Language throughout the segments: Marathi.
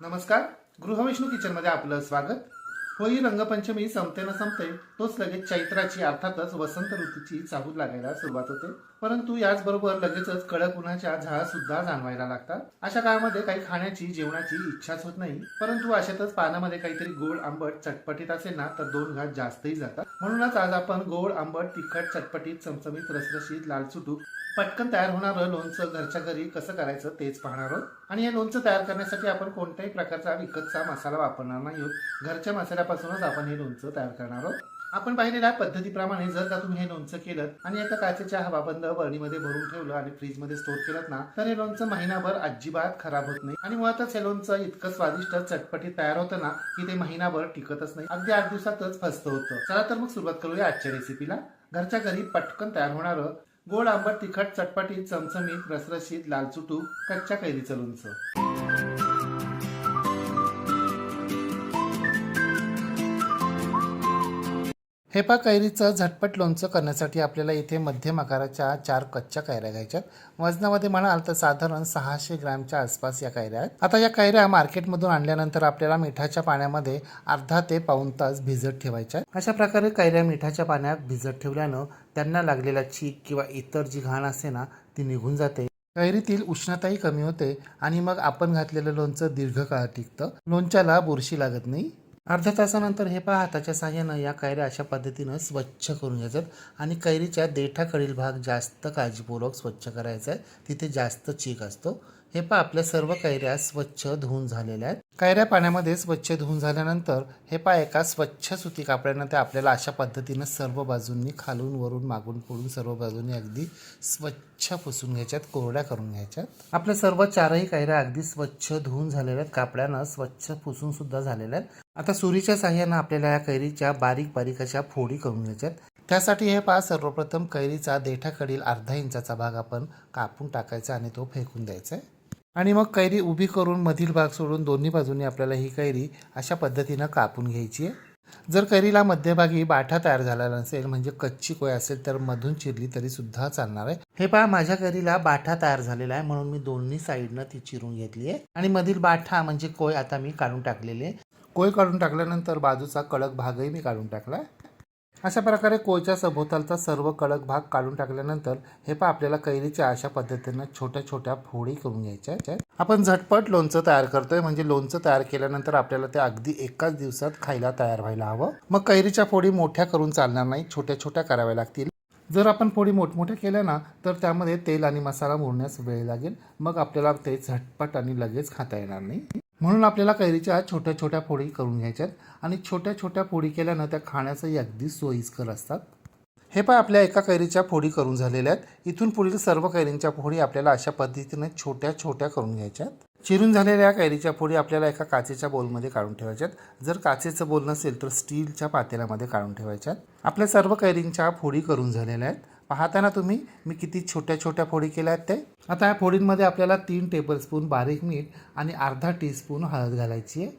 नमस्कार. गृहविष्णू किचनमध्ये आपलं स्वागत. होळी रंगपंचमी संपते न संपते तोच लगेच चैत्राची अर्थातच वसंत ऋतूची चाहूल लागायला सुरुवात होते. परंतु याचबरोबर लगेचच कडक उन्हाच्या झळा सुद्धा जाणवायला लागतात. अशा काळामध्ये काही खाण्याची जेवणाची इच्छाच होत नाही. परंतु अशातच पानामध्ये काहीतरी गोड आंबट चटपटीत असेल ना तर दोन घात जास्तही जातात. म्हणूनच आज आपण गोड आंबट तिखट चटपटीत चमचमीत रसरशीत लालचुटूक पटकन तयार होणारं लोणचं घरच्या घरी कसं करायचं तेच पाहणार आहोत. आणि हे लोणचं तयार करण्यासाठी आपण कोणत्याही प्रकारचा विकतचा मसाला वापरणार नाही घरच्या मसाल्यापासूनच आपण हे लोणचं तयार करणार आहोत. आपण पाहिलेल्या पद्धतीप्रमाणे जर का तुम्ही हे लोणचं केलं आणि एका काचेच्या हवाबंद बरणीमध्ये भरून ठेवलं आणि फ्रीजमध्ये स्टोर केलं ना तर हे लोणचं महिनाभर अजिबात खराब होत नाही. आणि मुळातच हे लोणचं इतकं स्वादिष्ट चटपटीत तयार होतं ना की ते महिनाभर टिकतच नाही. अगदी आठ दिवसातच फसतं होतं. चला तर मग सुरुवात करूया आजच्या रेसिपीला घरच्या घरी पटकन तयार होणारं गोड आंबट तिखट चटपटीत चमचमीत रसरशीत लालचुटू कच्च्या कैरीचं लोणचं. हेपा कैरीचं झटपट लोणचं करण्यासाठी आपल्याला इथे मध्यम आकाराच्या चार कच्च्या कैऱ्या घ्यायच्यात. वजनामध्ये म्हणाल तर साधारण सहाशे ग्रॅमच्या आसपास या कैऱ्या आहेत. आता या कैऱ्या मार्केटमधून आणल्यानंतर आपल्याला मिठाच्या पाण्यामध्ये अर्धा ते पाऊन तास भिजत ठेवायच्या अशा प्रकारे कैऱ्या मिठाच्या पाण्यात भिजत ठेवल्यानं त्यांना लागलेला चीक किंवा इतर जी घाण असते ना ती निघून जाते. कैरीतील उष्णताही कमी होते आणि मग आपण घातलेलं लोणचं दीर्घकाळ टिकतं. लोणच्याला बुरशी लागत नाही. अर्ध्या तासानंतर हे पहा हाताच्या साह्यानं या कैऱ्या अशा पद्धतीनं स्वच्छ करून घ्यायच्यात आणि कैरीच्या देठाकडील भाग जास्त काळजीपूर्वक स्वच्छ करायचा आहे. तिथे जास्त चीक असतो. हे पहा आपल्या सर्व कैऱ्या स्वच्छ धुवून झालेल्या आहेत. कैऱ्या पाण्यामध्ये स्वच्छ धुवून झाल्यानंतर हे पाय एका स्वच्छ सुती कापड्यानं ते आपल्याला अशा पद्धतीनं सर्व बाजूंनी खालून वरून मागून पुढून सर्व बाजूंनी अगदी स्वच्छ पुसून घ्यायच्यात कोरड्या करून घ्यायच्यात. आपल्या सर्व चारही कैऱ्या अगदी स्वच्छ धुवून झालेल्या आहेत. कापड्यानं स्वच्छ पुसून सुद्धा झालेल्या आहेत. आता सुरीच्या साह्यानं आपल्याला या कैरीच्या बारीक बारीक अशा फोडी करून घ्यायच्यात. त्यासाठी हे पहा सर्वप्रथम कैरीचा देठाकडील अर्धा इंचाचा भाग आपण कापून टाकायचा आणि तो फेकून द्यायचा आहे. आणि मग कैरी उभी करून मधील भाग सोडून दोन्ही बाजूंनी आपल्याला ही कैरी अशा पद्धतीनं कापून घ्यायची आहे. जर कैरीला मध्यभागी बाठा तयार झालेला नसेल म्हणजे कच्ची कोय असेल तर मधून चिरली तरी सुद्धा चालणार आहे. हे पहा माझ्या कैरीला बाठा तयार झालेला आहे म्हणून मी दोन्ही साईडनं ती चिरून घेतली आहे. आणि मधील बाठा म्हणजे कोय आता मी काढून टाकलेली आहे. कोय काढून टाकल्यानंतर बाजूचा कडक भागही मी काढून टाकला अशा प्रकारे कोयच्या सभोवतालचा सर्व कडक भाग काढून टाकल्यानंतर हे पहा आपल्याला कैरीच्या अशा पद्धतीनं छोट्या छोट्या फोडी करून घ्यायच्या आपण झटपट लोणचं तयार करतोय म्हणजे लोणचं तयार केल्यानंतर आपल्याला ते अगदी एकाच दिवसात खायला तयार व्हायला हवं. मग कैरीच्या फोडी मोठ्या करून चालणार नाही छोट्या छोट्या कराव्या लागतील. जर आपण फोडी मोठमोठ्या केल्या ना तर त्यामध्ये तेल आणि मसाला मुरण्यास वेळ लागेल. मग आपल्याला ते झटपट आणि लगेच खाता येणार नाही. म्हणून आपल्याला कैरीच्या छोट्या छोट्या फोडी करून घ्यायच्यात आणि छोट्या छोट्या फोडी केल्यानं त्या खाण्याचंही अगदी सोयीस्कर असतात. हे पाय आपल्या एका कैरीच्या फोडी करून झालेल्या आहेत इथून पुढील सर्व कैरींच्या फोडी आपल्याला अशा पद्धतीने छोट्या छोट्या करून घ्यायच्यात. चिरून झालेल्या कैरीच्या फोडी आपल्याला एका काचेच्या बोलमध्ये काढून ठेवायच्यात. जर काचेचं बोल नसेल तर स्टीलच्या पातेल्यामध्ये काढून ठेवायच्यात. आपल्या सर्व कैरींच्या फोडी करून झालेल्या आहेत. पाहता ना तुम्ही मी किती छोट्या छोट्या फोडी केल्या आहेत ते आता या फोडींमध्ये आपल्याला तीन टेबलस्पून बारीक मीठ आणि अर्धा टीस्पून हळद घालायची आहे.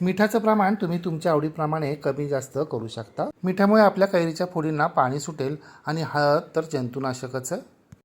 मिठाचं प्रमाण तुम्ही तुमच्या आवडीप्रमाणे कमी जास्त करू शकता. मिठामुळे आपल्या कैरीच्या फोडींना पाणी सुटेल आणि हळद तर जंतुनाशकच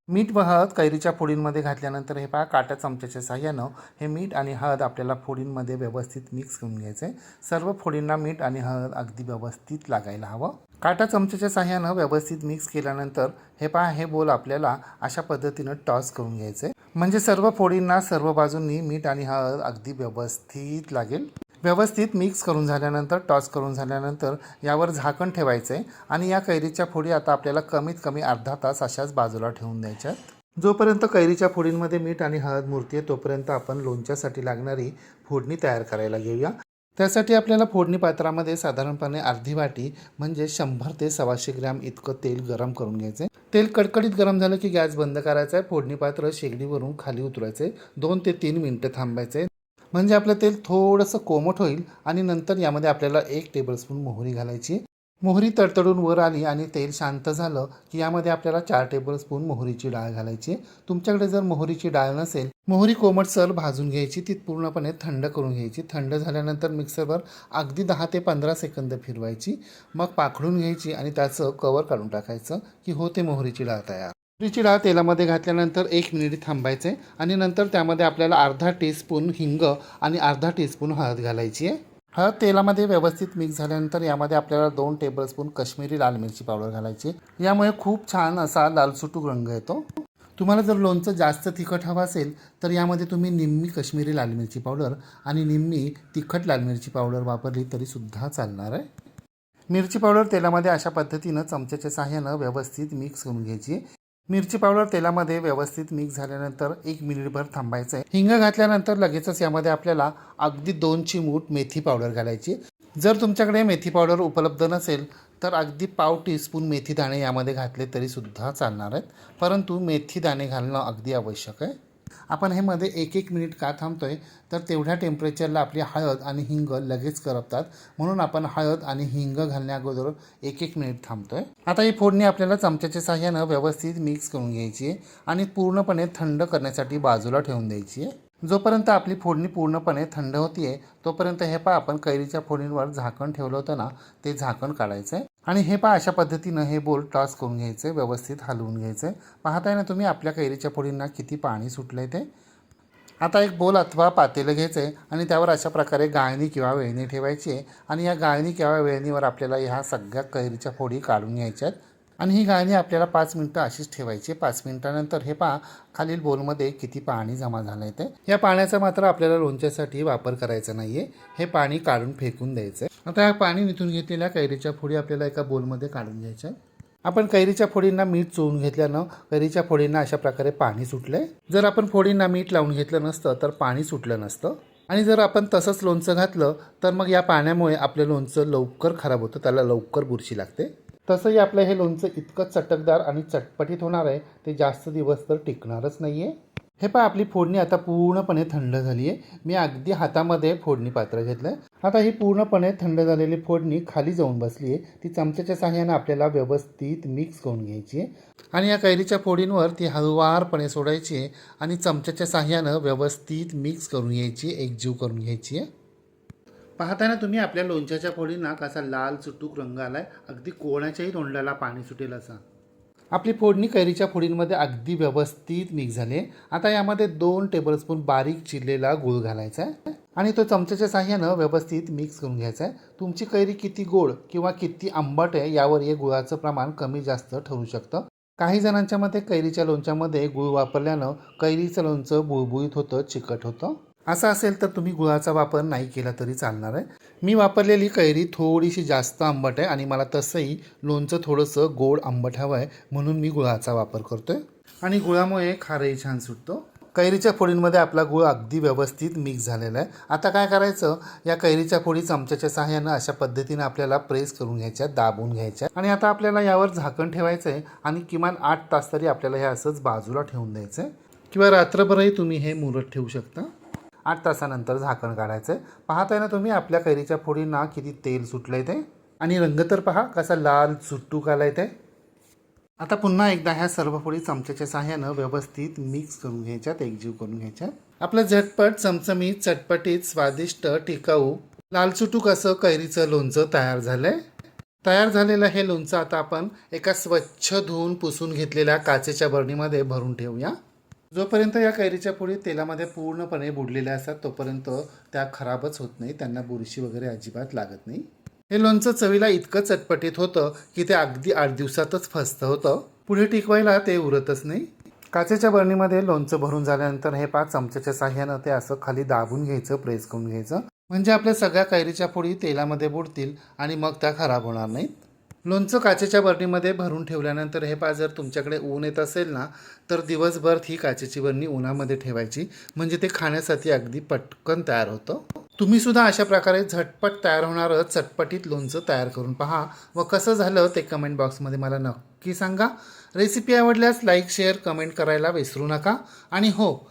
मीठ व हळद कैरीच्या फोडींमध्ये घातल्यानंतर हे पहा काट्या चमच्याच्या साह्यानं हे मीठ आणि हळद आपल्याला फोडींमध्ये व्यवस्थित मिक्स करून घ्यायचं आहे सर्व फोडींना मीठ आणि हळद अगदी व्यवस्थित लागायला हवं. काटा चमच्याच्या साह्यानं व्यवस्थित मिक्स केल्यानंतर हे पहा हे बोल आपल्याला अशा पद्धतीनं टॉस करून घ्यायचं आहे म्हणजे सर्व फोडींना सर्व बाजूंनी मीठ आणि हळद अगदी व्यवस्थित लागेल. व्यवस्थित मिक्स करून झाल्यानंतर टॉस करून झाल्यानंतर यावर झाकण ठेवायचं आहे आणि या कैरीच्या फोडी आता आपल्याला कमीत कमी अर्धा तास अशाच बाजूला ठेवून द्यायच्यात. जोपर्यंत कैरीच्या फोडींमध्ये मीठ आणि हळद मूर्ती आहे तोपर्यंत आपण लोणच्यासाठी लागणारी फोडणी तयार करायला घेऊया. त्यासाठी आपल्याला फोडणी पात्रामध्ये साधारणपणे अर्धी वाटी म्हणजे शंभर ते सव्वाशे ग्रॅम इतकं तेल गरम करून घ्यायचं. तेल कडकडीत गरम झालं की गॅस बंद करायचा आहे. फोडणी पात्र शेगडीवरून खाली उतरायचं. दोन ते तीन मिनटं थांबायचं. आहे म्हणजे आपलं तेल थोडंसं कोमट होईल आणि नंतर यामध्ये आपल्याला एक टेबलस्पून मोहरी घालायची. मोहरी तडतडून वर आली आणि तेल शांत झालं की यामध्ये आपल्याला चार टेबल स्पून मोहरीची डाळ घालायची. तुमच्याकडे जर मोहरीची डाळ नसेल मोहरी कोमटसर भाजून घ्यायची ती पूर्णपणे थंड करून घ्यायची. थंड झाल्यानंतर मिक्सरवर अगदी दहा ते पंधरा सेकंद फिरवायची. मग पाखडून घ्यायची आणि त्याचं कवर काढून टाकायचं की होते मोहरीची डाळ तयार. तुरीची डाळ तेलामध्ये घातल्यानंतर एक मिनिट थांबायचे आणि नंतर त्यामध्ये आपल्याला अर्धा टीस्पून हिंग आणि अर्धा टीस्पून हळद घालायची आहे. हळद तेलामध्ये व्यवस्थित मिक्स झाल्यानंतर यामध्ये आपल्याला दोन टेबलस्पून काश्मीरी लाल मिरची पावडर घालायची. यामुळे खूप छान असा लालसुटूक रंग येतो. तुम्हाला जर लोणचं जास्त तिखट हवं असेल तर यामध्ये तुम्ही निम्मी काश्मीरी लाल मिरची पावडर आणि निम्मी तिखट लाल मिरची पावडर वापरली तरीसुद्धा चालणार आहे. मिरची पावडर तेलामध्ये अशा पद्धतीनं चमच्याच्या सहाय्यानं व्यवस्थित मिक्स करून घ्यायची. मिरची पावडर तेलामध्ये व्यवस्थित मिक्स झाल्यानंतर एक मिनिटभर थांबायचं आहे हिंग घातल्यानंतर लगेचच यामध्ये आपल्याला अगदी दोन चिमूट मेथी पावडर घालायची. जर तुमच्याकडे मेथी पावडर उपलब्ध नसेल तर अगदी पाव टीस्पून मेथी दाणे यामध्ये घातले तरी सुद्धा चालणार आहेत. परंतु मेथी दाणे घालणं अगदी आवश्यक आहे. आपण हे मध्ये एक एक मिनिट का थांबतोय तर तेवढ्या टेम्परेचरला आपली हळद आणि हिंग लगेच करपतात. म्हणून आपण हळद आणि हिंग घालण्याअगोदर एक एक मिनिट थांबतोय. आता ही फोडणी आपल्याला चमच्याच्या साह्यानं व्यवस्थित मिक्स करून घ्यायची आहे आणि पूर्णपणे थंड करण्यासाठी बाजूला ठेवून द्यायची आहे. जोपर्यंत आपली फोडणी पूर्णपणे थंड होतीये तोपर्यंत हे पा आपण कैरीच्या फोडणीवर झाकण ठेवलं होतं ना ते झाकण काढायचं आहे आणि हे पा अशा पद्धतीनं हे बोल टॉस करून घ्यायचे व्यवस्थित हलवून घ्यायचे. पाहताय ना तुम्ही आपल्या कैरीच्या फोडींना किती पाणी सुटलंय ते. आता एक बोल अथवा पातेलं घ्यायचं आहे आणि त्यावर अशा प्रकारे गाळणी किंवा वेळणी ठेवायची आहे. आणि या गाळणी किंवा वेळणीवर आपल्याला ह्या सगळ्या कैरीच्या फोडी काढून घ्यायच्या आहेत आणि ही गाळणी आपल्याला पाच मिनटं अशीच ठेवायची. पाच मिनटानंतर हे पहा खालील बोलमध्ये किती पाणी जमा झालं आहे ते. या पाण्याचा मात्र आपल्याला लोणच्यासाठी वापर करायचा नाही आहे हे पाणी काढून फेकून द्यायचं आहे आता या पाणी निथून घेतलेल्या कैरीच्या फोडी आपल्याला एका बोलमध्ये काढून घ्यायच्या आहे आपण कैरीच्या फोडींना मीठ चोळून घेतल्यानं कैरीच्या फोडींना अशा प्रकारे पाणी सुटलंय. जर आपण फोडींना मीठ लावून घेतलं नसतं तर पाणी सुटलं नसतं. आणि जर आपण तसंच लोणचं घातलं तर मग या पाण्यामुळे आपलं लोणचं लवकर खराब होतं त्याला लवकर बुरशी लागते. तसंही आपलं हे लोणचं इतकं चटकदार आणि चटपटीत होणार आहे ते जास्त दिवस तर टिकणारच नाही आहे हे पहा आपली फोडणी आता पूर्णपणे थंड झाली आहे. मी अगदी हातामध्ये फोडणी पात्र घेतलं आहे आता ही पूर्णपणे थंड झालेली फोडणी खाली जाऊन बसली आहे. ती चमच्याच्या साह्यानं आपल्याला व्यवस्थित मिक्स करून घ्यायची आहे. आणि या कैरीच्या फोडींवर ती हळुवारपणे सोडायची आहे आणि चमच्याच्या साह्यानं व्यवस्थित मिक्स करून घ्यायची एकजीव करून घ्यायची आहे. पाहताना तुम्ही आपल्या लोणच्याच्या फोडींना कसा लाल चुटूक रंग आलाय अगदी कोणाच्याही तोंडाला पाणी सुटेल असा. आपली फोडणी कैरीच्या फोडींमध्ये अगदी व्यवस्थित मिक्स झाली आहे. आता यामध्ये दोन टेबलस्पून बारीक चिरलेला गूळ घालायचा आहे. आणि तो चमच्याच्या साह्यानं व्यवस्थित मिक्स करून घ्यायचा आहे. तुमची कैरी किती गोड किंवा किती आंबट आहे यावर हे गुळाचं प्रमाण कमी जास्त ठरू शकतं. काही जणांच्या मते कैरीच्या लोणच्यामध्ये गुळ वापरल्यानं कैरीचं लोणचं बुळबुळीत होतं चिकट होतं. असं असेल तर तुम्ही गुळाचा वापर नाही केला तरी चालणार आहे. मी वापरलेली कैरी थोडीशी जास्त आंबट आहे आणि मला तसंही लोणचं थोडंसं गोड आंबट हवं आहे म्हणून मी गुळाचा वापर करतोय. आणि गुळामुळे खारही छान सुटतो. कैरीच्या फोडींमध्ये आपला गुळ अगदी व्यवस्थित मिक्स झालेला आहे. आता काय करायचं? या कैरीच्या फोडी चमच्याच्या सहाय्यानं अशा पद्धतीनं आपल्याला प्रेस करून घ्यायच्या दाबून घ्यायच्या. आणि आता आपल्याला यावर झाकण ठेवायचं आहे आणि किमान आठ तास तरी आपल्याला हे असंच बाजूला ठेवून द्यायचं आहे किंवा रात्रभरही तुम्ही हे मुरत ठेवू शकता. आठ तासानंतर झाकण काढायचं. आहे पाहताय ना तुम्ही आपल्या कैरीच्या फोडींना किती तेल सुटलं आहे ते? आणि रंग तर पहा कसा लाल सुट्टूक आलाय ते. आता पुन्हा एकदा ह्या सर्व फोडी चमच्याच्या सहाय्यानं व्यवस्थित मिक्स करून घ्यायच्यात एकजीव करून घ्यायच्यात. आपलं झटपट चमचमीत चटपटीत स्वादिष्ट टिकाऊ लाल सुटूक असं कैरीचं लोणचं तयार झालंय? तयार झालेलं हे लोणचं आता आपण एका स्वच्छ धुवून पुसून घेतलेल्या काचेच्या बरणीमध्ये भरून ठेवूया. जोपर्यंत या कैरीच्या पोळी तेलामध्ये पूर्णपणे बुडलेल्या असतात तोपर्यंत त्या खराबच होत नाही त्यांना बुरशी वगैरे अजिबात लागत नाही. हे लोणचं चवीला इतकं चटपटीत होतं की ते अगदी आठ दिवसातच फसतं होतं. पुढे टिकवायला ते उरतच नाही. काचेच्या बरणीमध्ये लोणचं भरून झाल्यानंतर हे पाच चमच्याच्या साह्यानं ते असं खाली दाबून घ्यायचं प्रेस करून घ्यायचं. म्हणजे आपल्या सगळ्या कैरीच्या पोळी तेलामध्ये बुडतील आणि मग त्या खराब होणार नाहीत. लोणचं काचेच्या बरणीमध्ये भरून ठेवल्यानंतर हे पा जर तुमच्याकडे ऊन येत असेल ना तर दिवसभर ही काचेची बरणी उन्हामध्ये ठेवायची. म्हणजे ते खाण्यासाठी अगदी पटकन तयार होतं. तुम्ही सुद्धा अशा प्रकारे झटपट तयार होणारं चटपटीत लोणचं तयार करून पहा. व कसं झालं ते कमेंट बॉक्समध्ये मला नक्की सांगा. रेसिपी आवडल्यास लाईक शेअर कमेंट करायला विसरू नका. आणि हो